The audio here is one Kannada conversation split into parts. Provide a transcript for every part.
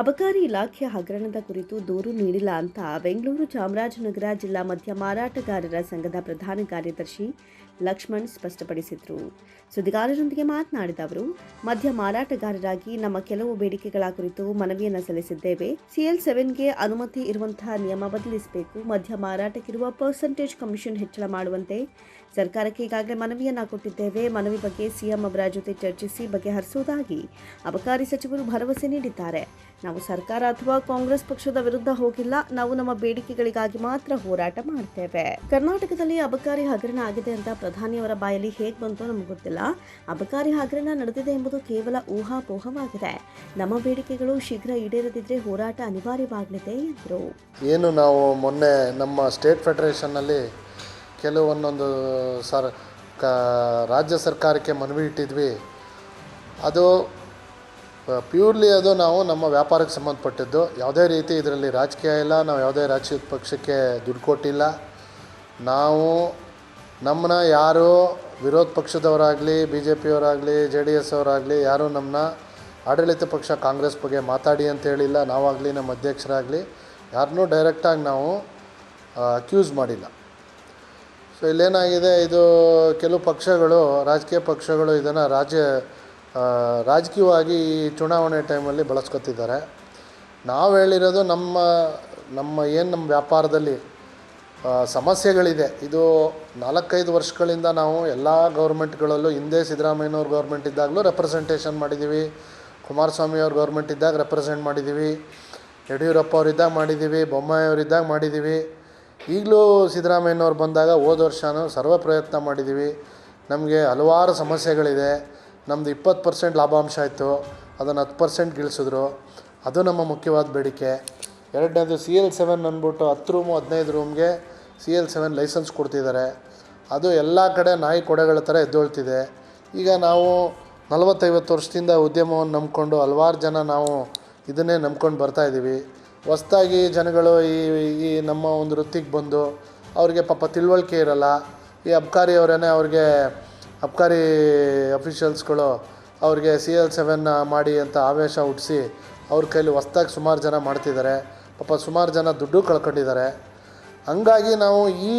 ಅಬಕಾರಿ ಇಲಾಖೆ ಹಗರಣದ ಕುರಿತು ದೂರು ನೀಡಿಲ್ಲ ಅಂತ ಬೆಂಗಳೂರು ಚಾಮರಾಜನಗರ ಜಿಲ್ಲಾ ಮಧ್ಯ ಮಾರಾಟಗಾರರ ಸಂಘದ ಪ್ರಧಾನ ಕಾರ್ಯದರ್ಶಿ ಲಕ್ಷ್ಮಣ್ ಸ್ಪಷ್ಟಪಡಿಸಿದರು. ಸುದ್ದಿಗಾರರೊಂದಿಗೆ ಮಾತನಾಡಿದ ಅವರು, ಮಧ್ಯ ಮಾರಾಟಗಾರರಾಗಿ ನಮ್ಮ ಕೆಲವು ಬೇಡಿಕೆಗಳ ಕುರಿತು ಮನವಿಯನ್ನು ಸಲ್ಲಿಸಿದ್ದೇವೆ. ಸಿಎಲ್ ಸೆವೆನ್ಗೆ ಅನುಮತಿ ಇರುವಂತಹ ನಿಯಮ ಬದಲಿಸಬೇಕು. ಮದ್ಯ ಮಾರಾಟಕ್ಕಿರುವ ಪರ್ಸೆಂಟೇಜ್ ಕಮಿಷನ್ ಹೆಚ್ಚಳ ಮಾಡುವಂತೆ ಸರ್ಕಾರಕ್ಕೆ ಈಗಾಗಲೇ ಮನವಿಯನ್ನು ಕೊಟ್ಟಿದ್ದೇವೆ. ಮನವಿ ಬಗ್ಗೆ ಸಿಎಂ ಅವರ ಜೊತೆ ಚರ್ಚಿಸಿ ಬಗೆಹರಿಸುವುದಾಗಿ ಅಬಕಾರಿ ಸಚಿವರು ಭರವಸೆ ನೀಡಿದ್ದಾರೆ. ನಾವು ಸರ್ಕಾರ ಅಥವಾ ಕಾಂಗ್ರೆಸ್ ಪಕ್ಷದ ವಿರುದ್ಧ ಹೋಗಿಲ್ಲ, ನಾವು ನಮ್ಮ ಬೇಡಿಕೆಗಳಿಗಾಗಿ ಮಾತ್ರ ಹೋರಾಟ ಮಾಡ್ತೇವೆ. ಕರ್ನಾಟಕದಲ್ಲಿ ಅಬಕಾರಿ ಹಗರಣ ಆಗಿದೆ ಅಂತ ಪ್ರಧಾನಿಯವರ ಬಾಯಲ್ಲಿ ಹೇಗೆ ಬಂತು ನಮಗೆ ಗೊತ್ತಿಲ್ಲ. ಅಬಕಾರಿ ಹಗರಣ ನಡೆದಿದೆ ಎಂಬುದು ಕೇವಲ ಊಹಾಪೋಹವಾಗಿದೆ. ನಮ್ಮ ಬೇಡಿಕೆಗಳು ಶೀಘ್ರ ಈಡೇರದಿದ್ರೆ ಹೋರಾಟ ಅನಿವಾರ್ಯವಾಗಲಿದೆ ಎಂದರು. ಏನು ನಾವು ಮೊನ್ನೆ ನಮ್ಮ ಸ್ಟೇಟ್ ಫೆಡರೇಷನ್ನಲ್ಲಿ ಕೆಲವೊಂದೊಂದು ಸರ್ ರಾಜ್ಯ ಸರ್ಕಾರಕ್ಕೆ ಮನವಿ ಇಟ್ಟಿದ್ವಿ. ಅದು ಪ್ಯೂರ್ಲಿ ಅದು ನಾವು ನಮ್ಮ ವ್ಯಾಪಾರಕ್ಕೆ ಸಂಬಂಧಪಟ್ಟಿದ್ದು. ಯಾವುದೇ ರೀತಿ ಇದರಲ್ಲಿ ರಾಜಕೀಯ ಇಲ್ಲ, ನಾವು ಯಾವುದೇ ರಾಜಕೀಯ ಪಕ್ಷಕ್ಕೆ ದುಡ್ಡು ಕೊಟ್ಟಿಲ್ಲ. ನಾವು ನಮ್ಮನ್ನ ಯಾರು ವಿರೋಧ ಪಕ್ಷದವರಾಗಲಿ ಬಿ ಜೆ ಪಿಯವರಾಗಲಿ ಜೆ ಡಿ ಎಸ್ ಅವರಾಗಲಿ, ಯಾರೂ ನಮ್ಮನ್ನ ಆಡಳಿತ ಪಕ್ಷ, ಕಾಂಗ್ರೆಸ್ ಬಗ್ಗೆ ಮಾತಾಡಿ ಅಂತ ಹೇಳಿಲ್ಲ, ನಾವಾಗಲಿ ನಮ್ಮ ಅಧ್ಯಕ್ಷರಾಗಲಿ, ಯಾರನ್ನೂ ಡೈರೆಕ್ಟಾಗಿ ನಾವು ಅಕ್ಯೂಸ್ ಮಾಡಿಲ್ಲ. ಸೊ ಇಲ್ಲೇನಾಗಿದೆ, ಇದು ಕೆಲವು ಪಕ್ಷಗಳು, ರಾಜಕೀಯ ಪಕ್ಷಗಳು ಇದನ್ನು ರಾಜ್ಯ ರಾಜಕೀಯವಾಗಿ ಈ ಚುನಾವಣೆ ಟೈಮಲ್ಲಿ ಬಳಸ್ಕೊತಿದ್ದಾರೆ. ನಾವು ಹೇಳಿರೋದು ನಮ್ಮ ನಮ್ಮ ಏನು ನಮ್ಮ ವ್ಯಾಪಾರದಲ್ಲಿ ಸಮಸ್ಯೆಗಳಿದೆ. ಇದು ನಾಲ್ಕೈದು ವರ್ಷಗಳಿಂದ ನಾವು ಎಲ್ಲ ಗೌರ್ಮೆಂಟ್ಗಳಲ್ಲೂ, ಹಿಂದೆ ಸಿದ್ದರಾಮಯ್ಯನವ್ರ ಗೌರ್ಮೆಂಟ್ ಇದ್ದಾಗಲೂ ರೆಪ್ರೆಸೆಂಟೇಷನ್ ಮಾಡಿದ್ದೀವಿ ಕುಮಾರಸ್ವಾಮಿ ಅವ್ರ ಗೌರ್ಮೆಂಟ್ ಇದ್ದಾಗ ರೆಪ್ರೆಸೆಂಟ್ ಮಾಡಿದ್ದೀವಿ ಯಡಿಯೂರಪ್ಪ ಅವರಿದ್ದಾಗ ಮಾಡಿದ್ದೀವಿ ಬೊಮ್ಮಾಯಿ ಅವರಿದ್ದಾಗ ಇದ್ದಾಗ ಮಾಡಿದ್ದೀವಿ ಈಗಲೂ ಸಿದ್ದರಾಮಯ್ಯನವ್ರು ಬಂದಾಗ ಹೋದ ವರ್ಷನೂ ಸರ್ವ ಪ್ರಯತ್ನ ಮಾಡಿದ್ದೀವಿ ನಮಗೆ ಹಲವಾರು ಸಮಸ್ಯೆಗಳಿದೆ. ನಮ್ಮದು ಇಪ್ಪತ್ತು ಪರ್ಸೆಂಟ್ ಲಾಭಾಂಶ ಆಯಿತು, ಅದನ್ನು ಹತ್ತು ಪರ್ಸೆಂಟ್ ಗಿಳಿಸಿದ್ರು. ಅದು ನಮ್ಮ ಮುಖ್ಯವಾದ ಬೇಡಿಕೆ. ಎರಡನೇದು ಸಿ ಎಲ್ ಸೆವೆನ್ ಅಂದ್ಬಿಟ್ಟು ಹತ್ತು ರೂಮು ಹದಿನೈದು ರೂಮ್ಗೆ ಸಿ ಎಲ್ ಸೆವೆನ್ ಲೈಸೆನ್ಸ್ ಕೊಡ್ತಿದ್ದಾರೆ. ಅದು ಎಲ್ಲ ಕಡೆ ನಾಯಿ ಕೊಡೆಗಳ ಥರ ಎದ್ದೊಳ್ತಿದೆ. ಈಗ ನಾವು ನಲವತ್ತೈವತ್ತು ವರ್ಷದಿಂದ ಉದ್ಯಮವನ್ನು ನಂಬ್ಕೊಂಡು ಹಲವಾರು ಜನ ನಾವು ಇದನ್ನೇ ನಂಬ್ಕೊಂಡು ಬರ್ತಾಯಿದ್ದೀವಿ ಹೊಸ್ದಾಗಿ ಜನಗಳು ಈ ಈ ನಮ್ಮ ಒಂದು ವೃತ್ತಿಗೆ ಬಂದು ಅವ್ರಿಗೆ ಪಾಪ ತಿಳುವಳಿಕೆ ಇರಲ್ಲ. ಈ ಅಬ್ಕಾರಿಯವರೇ ಅವ್ರಿಗೆ ಅಬ್ಕಾರಿ ಅಫಿಷಿಯಲ್ಸ್ಗಳು ಅವ್ರಿಗೆ ಸಿ ಎಲ್ ಸೆವೆನ್ನ ಮಾಡಿ ಅಂತ ಆವೇಶ ಹುಟ್ಟಿಸಿ ಅವ್ರ ಕೈಲಿ ಹೊಸ್ದಾಗಿ ಸುಮಾರು ಜನ ಮಾಡ್ತಿದ್ದಾರೆ. ಪಾಪ ಸುಮಾರು ಜನ ದುಡ್ಡು ಕಳ್ಕೊಂಡಿದ್ದಾರೆ. ಹಂಗಾಗಿ ನಾವು ಈ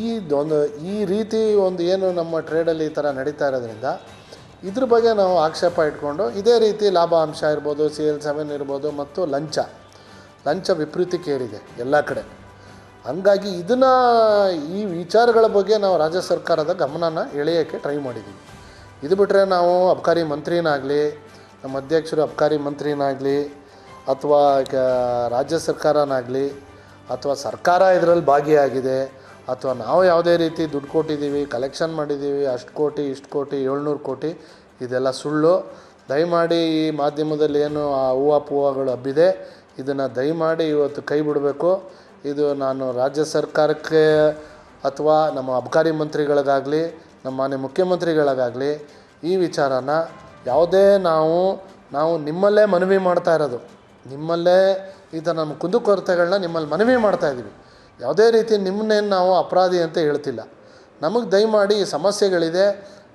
ಈ ಒಂದು, ಈ ರೀತಿ ಒಂದು ಏನು ನಮ್ಮ ಟ್ರೇಡಲ್ಲಿ ಈ ಥರ ನಡೀತಾ ಇರೋದ್ರಿಂದ ಇದ್ರ ಬಗ್ಗೆ ನಾವು ಆಕ್ಷೇಪ ಇಟ್ಕೊಂಡು ಇದೇ ರೀತಿ ಲಾಭಾಂಶ ಇರ್ಬೋದು, ಸಿ ಎಲ್ ಸೆವೆನ್ ಇರ್ಬೋದು ಮತ್ತು ಲಂಚ. ಲಂಚ ವಿಪರೀತಕ್ಕೇರಿದೆ ಎಲ್ಲ ಕಡೆ. ಹಂಗಾಗಿ ಇದನ್ನು ಈ ವಿಚಾರಗಳ ಬಗ್ಗೆ ನಾವು ರಾಜ್ಯ ಸರ್ಕಾರದ ಗಮನನ ಎಳೆಯೋಕ್ಕೆ ಟ್ರೈ ಮಾಡಿದ್ದೀವಿ ಇದು ಬಿಟ್ಟರೆ ನಾವು ಅಬ್ಕಾರಿ ಮಂತ್ರಿನಾಗಲಿ ನಮ್ಮ ಅಧ್ಯಕ್ಷರು ಅಬ್ಕಾರಿ ಮಂತ್ರಿನಾಗಲಿ ಅಥವಾ ರಾಜ್ಯ ಸರ್ಕಾರನಾಗಲಿ, ಅಥವಾ ಸರ್ಕಾರ ಇದರಲ್ಲಿ ಭಾಗಿಯಾಗಿದೆ, ಅಥವಾ ನಾವು ಯಾವುದೇ ರೀತಿ ದುಡ್ಡು ಕೊಟ್ಟಿದ್ದೀವಿ ಕಲೆಕ್ಷನ್ ಮಾಡಿದ್ದೀವಿ, ಅಷ್ಟು ಕೋಟಿ, ಇಷ್ಟು ಕೋಟಿ, ಏಳ್ನೂರು ಕೋಟಿ, ಇದೆಲ್ಲ ಸುಳ್ಳು. ದಯಮಾಡಿ ಈ ಮಾಧ್ಯಮದಲ್ಲಿ ಏನು ಆ ಹೂವು ಪೂವಗಳು ಹಬ್ಬಿದೆ, ಇದನ್ನು ದಯಮಾಡಿ ಇವತ್ತು ಕೈ ಬಿಡಬೇಕು. ಇದು ನಾನು ರಾಜ್ಯ ಸರ್ಕಾರಕ್ಕೆ ಅಥವಾ ನಮ್ಮ ಅಬಕಾರಿ ಮಂತ್ರಿಗಳಿಗಾಗಲಿ ನಮ್ಮ ಮಾನ್ಯ ಮುಖ್ಯಮಂತ್ರಿಗಳಿಗಾಗಲಿ ಈ ವಿಚಾರನ ಯಾವುದೇ ನಾವು ನಾವು ನಿಮ್ಮಲ್ಲೇ ಮನವಿ ಮಾಡ್ತಾ ಇರೋದು. ನಿಮ್ಮಲ್ಲೇ ಈ ಥರ ನಮ್ಮ ಕುಂದುಕೊರತೆಗಳನ್ನ ನಿಮ್ಮಲ್ಲಿ ಮನವಿ ಮಾಡ್ತಾ ಇದ್ದೀವಿ. ಯಾವುದೇ ರೀತಿ ನಿಮ್ಮನ್ನೇನು ನಾವು ಅಪರಾಧಿ ಅಂತ ಹೇಳ್ತಿಲ್ಲ. ನಮಗೆ ದಯಮಾಡಿ ಈ ಸಮಸ್ಯೆಗಳಿದೆ,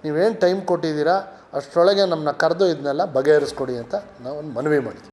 ನೀವೇನು ಟೈಮ್ ಕೊಟ್ಟಿದ್ದೀರಾ, ಅಷ್ಟರೊಳಗೆ ನಮ್ಮನ್ನ ಕರೆದು ಇದನ್ನೆಲ್ಲ ಬಗೆಹರಿಸ್ಕೊಡಿ ಅಂತ ನಾವು ಮನವಿ ಮಾಡಿದ್ವಿ.